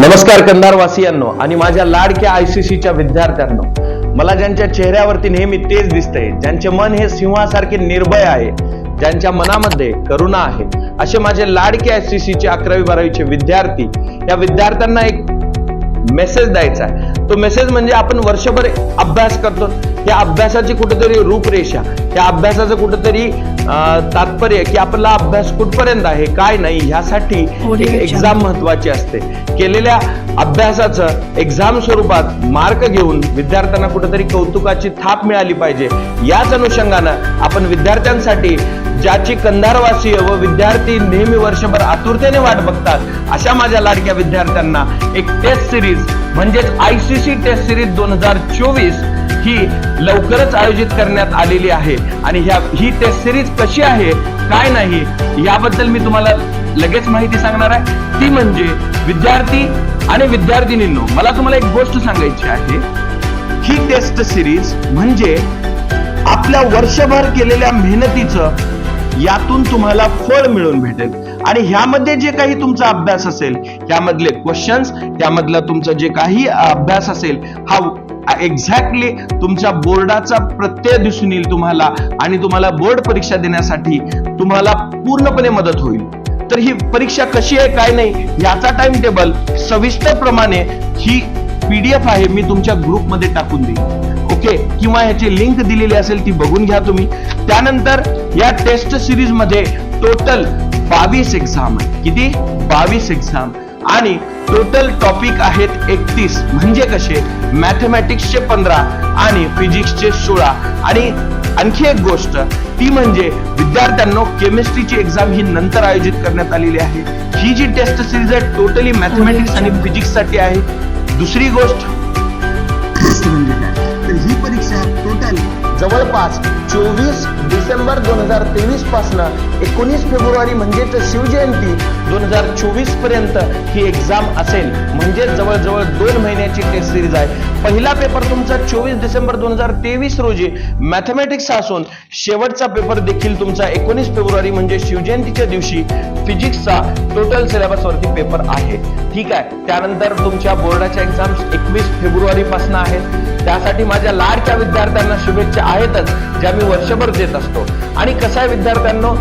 नमस्कार कंधारवासियांनो आणि माझ्या लाडक्या आय सी सीच्या विद्यार्थ्यांनो मला ज्यांच्या चेहऱ्यावरती नेहमी तेच दिसतंय ज्यांचे मन हे सिंहासारखे निर्भय आहे ज्यांच्या मनामध्ये करुणा आहे असे माझे लाडके आय सी सीचे अकरावी बारावीचे विद्यार्थी या विद्यार्थ्यांना एक मेसेज द्यायचा आहे. तो मेसेज म्हणजे आपण वर्षभर अभ्यास करतो. या अभ्यासाची कुठेतरी रूपरेषा या अभ्यासाचं कुठेतरी तात्पर्य की आपला अभ्यास कुठपर्यंत आहे काय नाही ह्यासाठी एक्झाम महत्वाची असते. केलेल्या अभ्यासाचं एक्झाम स्वरूपात मार्क घेऊन विद्यार्थ्यांना कुठेतरी कौतुकाची थाप मिळाली पाहिजे. याच अनुषंगानं आपण विद्यार्थ्यांसाठी ज्याची कंधारवासीय व विद्यार्थी नेहमी वर्षभर आतुरतेने वाट बघतात अशा माझ्या लाडक्या विद्यार्थ्यांना एक टेस्ट सिरीज म्हणजेच I C C test series दोन हजार चोवीस ही लवकरच आयोजित करण्यात आलेली आहे. आणि ह्या ही टेस्ट सिरीज कशी आहे काय नाही याबद्दल मी तुम्हाला लगेच माहिती सांगणार आहे. ती म्हणजे विद्यार्थी आणि विद्यार्थिनींनो मला तुम्हाला एक गोष्ट सांगायची आहे. ही टेस्ट सिरीज म्हणजे आपल्या वर्षभर केलेल्या मेहनतीचं यातून तुम्हाला फळ मिळून भेटेल. आणि ह्यामध्ये जे काही तुमचा अभ्यास असेल त्यामधले क्वेश्चन्स त्यामधला तुमचा जे काही अभ्यास असेल हा एक्झॅक्टली तुमच्या बोर्डाचा प्रत्यय दिसून येईल तुम्हाला आणि तुम्हाला बोर्ड परीक्षा देण्यासाठी तुम्हाला पूर्णपणे मदत होईल. तर ही परीक्षा कशी आहे काय नाही याचा टाइम टेबल सविस्तर प्रमाणे ही पीडीएफ आहे मी तुमच्या ग्रुपमध्ये टाकून देईन. ओके किंवा ह्याची लिंक दिलेली असेल ती बघून घ्या तुम्ही. त्यानंतर या टेस्ट सिरीजमध्ये टोटल बावीस एक्झाम आहे किती? बावीस एक्झाम आणि टोटल टॉपिक आहेत एकतीस. म्हणजे कसे? मॅथमॅटिक्सचे पंधरा आणि फिजिक्सचे सोळा. आणि आणखी एक गोष्ट ती म्हणजे विद्यार्थ्यांनो केमिस्ट्रीची एक्झाम ही नंतर आयोजित करण्यात आलेली आहे. ही जी टेस्ट सिरीज आहे टोटली मॅथमॅटिक्स आणि फिजिक्ससाठी आहे. दुसरी गोष्ट म्हणजे काय? तर ही परीक्षा टोटल जवळपास चोवीस डिसेंबर दोन हजार तेवीस पासनं एकोणीस फेब्रुवारी म्हणजेच शिवजयंती दोन हजार चोवीसपर्यंत ही एक्झाम असेल. म्हणजे जवळजवळ दोन महिन्याची टेस्ट सिरीज आहे. पहिला पेपर तुमचा चोवीस डिसेंबर दोन हजार तेवीस रोजी मॅथमॅटिक्स असून शेवटचा पेपर देखील तुमचा एकोणीस फेब्रुवारी म्हणजे शिवजयंतीच्या दिवशी फिजिक्सचा टोटल सिलेबस वरती पेपर आहे. ठीक आहे. त्यानंतर तुमच्या बोर्डाच्या एक्झाम्स एकवीस फेब्रुवारी पासून आहेत. त्यासाठी माझ्या लाडक्या विद्यार्थ्यांना शुभेच्छा आहेतच ज्या मी वर्षभर देत असतो. आणि कसं आहे विद्यार्थ्यांनो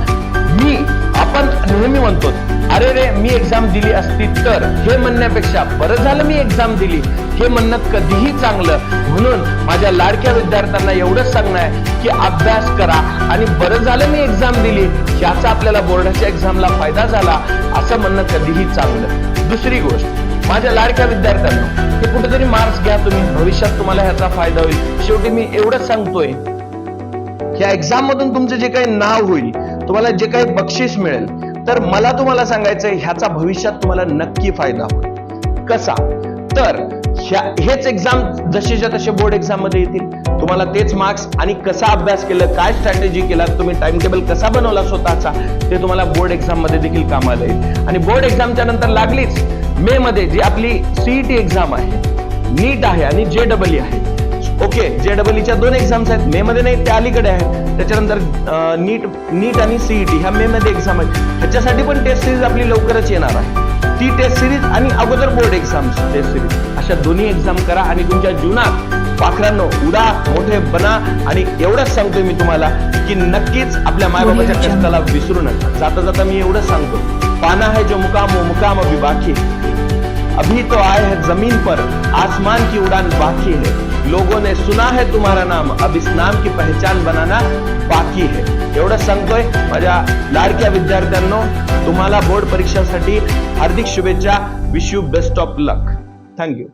मी आपण नेहमी म्हणतो अरे रे मी एक्झाम दिली असती तर. हे म्हणण्यापेक्षा बरं झालं मी एक्झाम दिली. हे म्हणणं कधीही चांगलं. म्हणून माझ्या लाडक्या विद्यार्थ्यांना एवढंच सांगणं आहे की अभ्यास करा आणि बरं झालं मी एक्झाम दिली. याचा आपल्याला बोर्डाच्या एक्झामला फायदा झाला असं म्हणणं कधीही चांगलं. दुसरी गोष्ट माझ्या लाडक्या विद्यार्थ्यांना हे कुठेतरी मार्क्स घ्या तुम्ही. भविष्यात तुम्हाला ह्याचा फायदा होईल. शेवटी मी एवढंच सांगतोय. या एक्झाम मधून तुमचं जे काही नाव होईल तुम्हाला जे काही बक्षीस मिळेल तर मला तुम्हाला सांगायचंय ह्याचा भविष्यात तुम्हाला नक्की फायदा होईल. कसा? तर ह्या- हेच एक्झाम जसेच्या तसे बोर्ड एक्झाममध्ये येतील. तुम्हाला तेच मार्क्स आणि कसा अभ्यास केलं काय स्ट्रॅटेजी केला तुम्ही टाइम टेबल कसा बनवला स्वतःचा ते तुम्हाला बोर्ड एक्झाममध्ये देखील कामाला येईल. आणि बोर्ड एक्झामच्या नंतर लागलीच मे मध्ये जी आपली सीईटी एक्झाम आहे नीट आहे आणि जे डबल आहे. ओके जे डबलईच्या दोन एक्झाम्स आहेत. मे मध्ये नाही त्या अलीकडे आहेत. त्याच्यानंतर नीट नीट आणि सीईटी ह्या मे मध्ये एक्झाम आहेत. ह्याच्यासाठी पण टेस्ट सिरीज आपली लवकरच येणार आहे. ती टेस्ट सिरीज आणि अगोदर बोर्ड एक्झाम टेस्ट सिरीज अशा दोन्ही एक्झाम करा आणि तुमच्या जीवनात पाखरांनो उडा मोठे बना आणि एवढंच सांगतोय मी तुम्हाला की नक्कीच आपल्या मायबाबाच्या कष्टाला विसरू नका. जाता जाता मी एवढंच सांगतो. पाना है जो मुकाम वो मुकाम अभी बाकी है। अभी तो आए हैं जमीन पर आसमान की उड़ान बाकी है। लोगों ने सुना है तुम्हारा नाम अब इस नाम की पहचान बनाना बाकी है। एवढं सांगतोय माझ्या लाडक्या विद्यार्थ्यांनो तुम्हाला बोर्ड परीक्षांसाठी हार्दिक शुभेच्छा wish you best of luck thank you